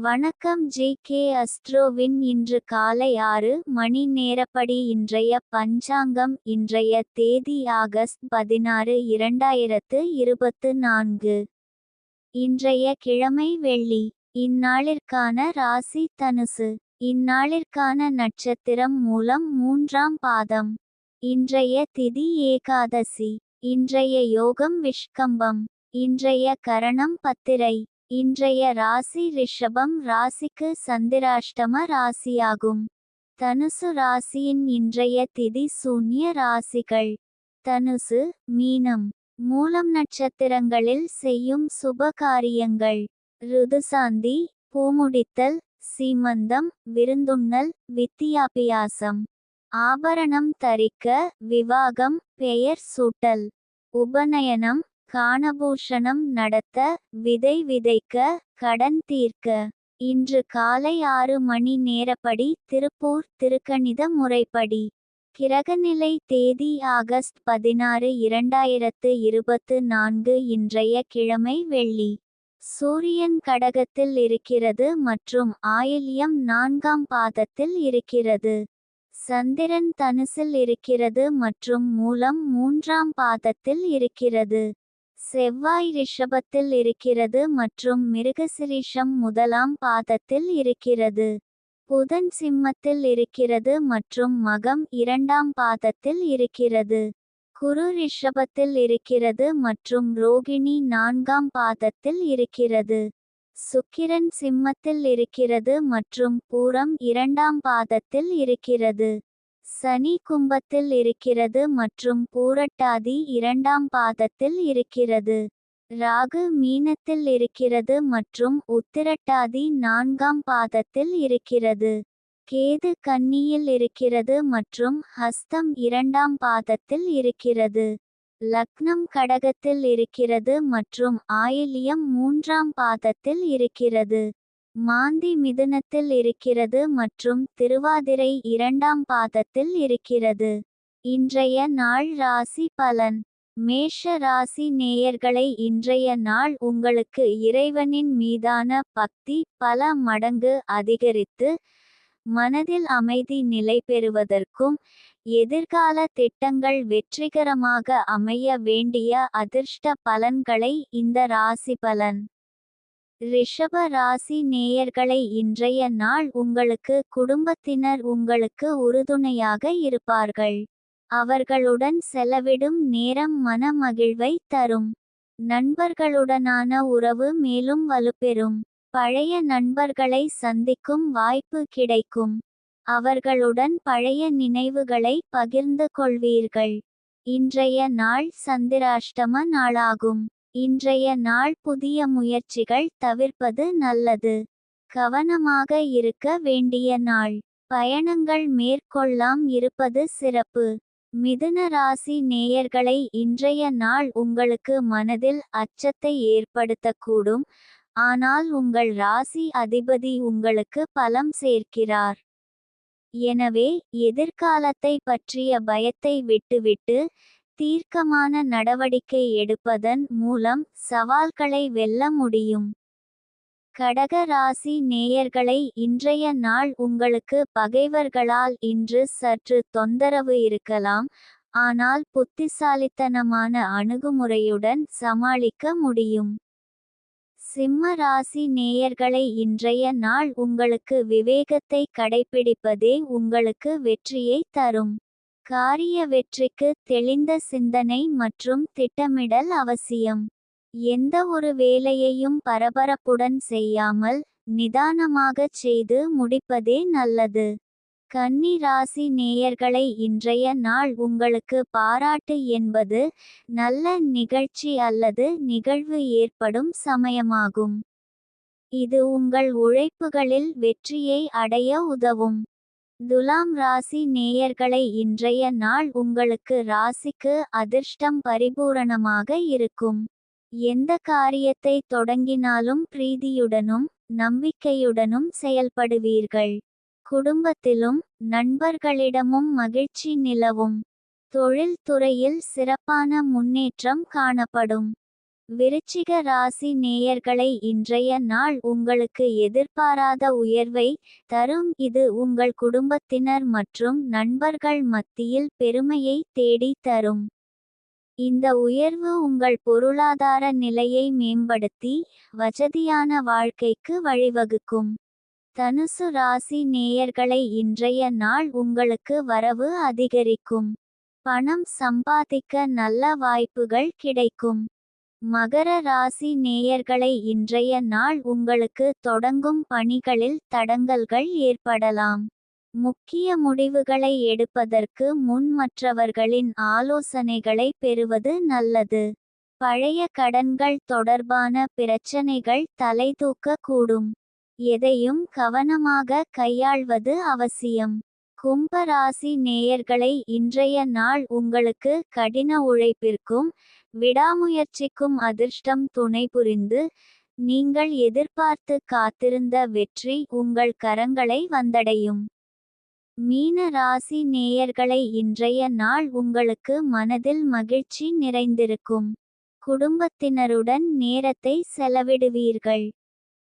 வணக்கம் J K அஸ்ட்ரோவின். இன்று காலை ஆறு மணி நேரப்படி இன்றைய பஞ்சாங்கம் இன்றைய தேதி ஆகஸ்ட் பதினாறு இரண்டாயிரத்து இருபத்து நான்கு. இன்றைய கிழமை வெள்ளி. இந்நாளிற்கான ராசி தனுசு. இந்நாளிற்கான நட்சத்திரம் மூலம் மூன்றாம் பாதம். இன்றைய திதி ஏகாதசி. இன்றைய யோகம் விஷ்கம்பம். இன்றைய கரணம் பத்திரை. இன்றைய ராசி ரிஷபம் ராசிக்கு சந்திராஷ்டம ராசியாகும். தனுசு ராசியின் இன்றைய திதி சூன்ய ராசிகள். தனுசு மீனம் மூலம் நட்சத்திரங்களில் செய்யும் சுப காரியங்கள் ருதுசாந்தி பூமுடித்தல் சீமந்தம் விருந்துண்ணல் வித்தியாபியாசம். ஆபரணம் தரிக்க விவாகம் பெயர் சூட்டல். உபநயனம் காணபூஷணம் நடத்த விதை விதைக்க கடன் தீர்க்க. இன்று காலை ஆறு மணி நேரப்படி திருப்பூர் திருக்கணித முறைப்படி. கிரகநிலை தேதி ஆகஸ்ட் பதினாறு இரண்டாயிரத்து இருபத்து நான்கு இன்றைய கிழமை வெள்ளி. சூரியன் கடகத்தில் இருக்கிறது மற்றும் ஆயில்யம் நான்காம் பாதத்தில் இருக்கிறது. சந்திரன் தனுசில் இருக்கிறது மற்றும் மூலம் மூன்றாம் பாதத்தில் இருக்கிறது. செவ்வாய் ரிஷபத்தில் இருக்கிறது மற்றும் மிருகசிரீஷம் முதலாம் பாதத்தில் இருக்கிறது. புதன் சிம்மத்தில் இருக்கிறது மற்றும் மகம் இரண்டாம் பாதத்தில் இருக்கிறது. குரு ரிஷபத்தில் இருக்கிறது மற்றும் ரோகிணி நான்காம் பாதத்தில் இருக்கிறது. சுக்கிரன் சிம்மத்தில் இருக்கிறது மற்றும் பூரம் இரண்டாம் பாதத்தில் இருக்கிறது. சனி கும்பத்தில் இருக்கிறது மற்றும் பூரட்டாதி இரண்டாம் பாதத்தில் இருக்கிறது. ராகு மீனத்தில் இருக்கிறது மற்றும் உத்திரட்டாதி நான்காம் பாதத்தில் இருக்கிறது. கேது கன்னியில் இருக்கிறது மற்றும் ஹஸ்தம் இரண்டாம் பாதத்தில் இருக்கிறது. லக்னம் கடகத்தில் இருக்கிறது மற்றும் ஆயிலியம் மூன்றாம் பாதத்தில் இருக்கிறது. மாந்தி மிதுனத்தில் இருக்கிறது மற்றும் திருவாதிரை இரண்டாம் பாதத்தில் இருக்கிறது. இன்றைய நாள் ராசி பலன். மேஷ ராசி நேயர்களை இன்றைய நாள் உங்களுக்கு இறைவனின் மீதான பக்தி பல மடங்கு அதிகரித்து மனதில் அமைதி நிலை பெறுவதற்கும் எதிர்கால திட்டங்கள் வெற்றிகரமாக அமைய வேண்டிய அதிர்ஷ்ட பலன்களை இந்த ராசி பலன். ரிஷப ராசி நேயர்களை இன்றைய நாள் உங்களுக்கு குடும்பத்தினர் உங்களுக்கு உறுதுணையாக இருப்பார்கள். அவர்களுடன் செலவிடும் நேரம் மன மகிழ்வை தரும். நண்பர்களுடனான உறவு மேலும் வலுப்பெறும். பழைய நண்பர்களை சந்திக்கும் வாய்ப்பு கிடைக்கும். அவர்களுடன் பழைய நினைவுகளை பகிர்ந்து கொள்வீர்கள். இன்றைய நாள் சந்திராஷ்டம நாளாகும். இன்றைய நாள் புதிய முயற்சிகள் தவிர்ப்பது நல்லது. கவனமாக இருக்க வேண்டிய நாள். பயணங்கள் மேற்கொள்ளாம் இருப்பது சிறப்பு. மிதுன ராசி நேயர்களை இன்றைய நாள் உங்களுக்கு மனதில் அச்சத்தை ஏற்படுத்தக்கூடும். ஆனால் உங்கள் ராசி அதிபதி உங்களுக்கு பலம் சேர்க்கிறார். எனவே எதிர்காலத்தை பற்றிய பயத்தை விட்டுவிட்டு தீர்க்கமான நடவடிக்கை எடுப்பதன் மூலம் சவால்களை வெல்ல முடியும். கடக ராசி நேயர்களை இன்றைய நாள் உங்களுக்கு பகைவர்களால் இன்று சற்று தொந்தரவு இருக்கலாம். ஆனால் புத்திசாலித்தனமான அணுகுமுறையுடன் சமாளிக்க முடியும். சிம்ம ராசி நேயர்களை இன்றைய நாள் உங்களுக்கு விவேகத்தை கடைபிடிப்பதே உங்களுக்கு வெற்றியை தரும். காரிய வெற்றிக்கு தெளிந்த சிந்தனை மற்றும் திட்டமிடல் அவசியம். எந்த ஒரு வேலையையும் பரபரப்புடன் செய்யாமல் நிதானமாகச் செய்து முடிப்பதே நல்லது. கன்னி ராசி நேயர்களை இன்றைய நாள் உங்களுக்கு பாராட்டு என்பது நல்ல நிகழ்ச்சி அல்லது நிகழ்வு ஏற்படும் சமயமாகும். இது உங்கள் உழைப்புகளில் வெற்றியை அடைய உதவும். துலாம் ராசி நேயர்களை இன்றைய நாள் உங்களுக்கு ராசிக்கு அதிர்ஷ்டம் பரிபூரணமாக இருக்கும். எந்த காரியத்தை தொடங்கினாலும் பிரீதியுடனும் நம்பிக்கையுடனும் செயல்படுவீர்கள். குடும்பத்திலும் நண்பர்களிடமும் மகிழ்ச்சி நிலவும். தொழில் துறையில் சிறப்பான முன்னேற்றம் காணப்படும். விருச்சிக ராசி நேயர்களை இன்றைய நாள் உங்களுக்கு எதிர்பாராத உயர்வை தரும். இது உங்கள் குடும்பத்தினர் மற்றும் நண்பர்கள் மத்தியில் பெருமையை தேடி தரும். இந்த உயர்வு உங்கள் பொருளாதார நிலையை மேம்படுத்தி வசதியான வாழ்க்கைக்கு வழிவகுக்கும். தனுசு ராசி நேயர்களை இன்றைய நாள் உங்களுக்கு வரவு அதிகரிக்கும். பணம் சம்பாதிக்க நல்ல வாய்ப்புகள் கிடைக்கும். மகர ராசி நேயர்களை இன்றைய நாள் உங்களுக்கு தொடங்கும் பணிகளில் தடங்கல்கள் ஏற்படலாம். முக்கிய முடிவுகளை எடுப்பதற்கு முன் மற்றவர்களின் ஆலோசனைகளை பெறுவது நல்லது. பழைய கடன்கள் தொடர்பான பிரச்சனைகள் தலைதூக்க கூடும் எதையும் கவனமாக கையாள்வது அவசியம். கும்பராசி நேயர்களை இன்றைய நாள் உங்களுக்கு கடின உழைப்பிற்கும் விடாமுயற்சிக்கும் அதிர்ஷ்டம் துணை புரிந்து நீங்கள் எதிர்பார்த்து காத்திருந்த வெற்றி உங்கள் கரங்களை வந்தடையும். மீன ராசி நேயர்களை இன்றைய நாள் உங்களுக்கு மனதில் மகிழ்ச்சி நிறைந்திருக்கும். குடும்பத்தினருடன் நேரத்தை செலவிடுவீர்கள்.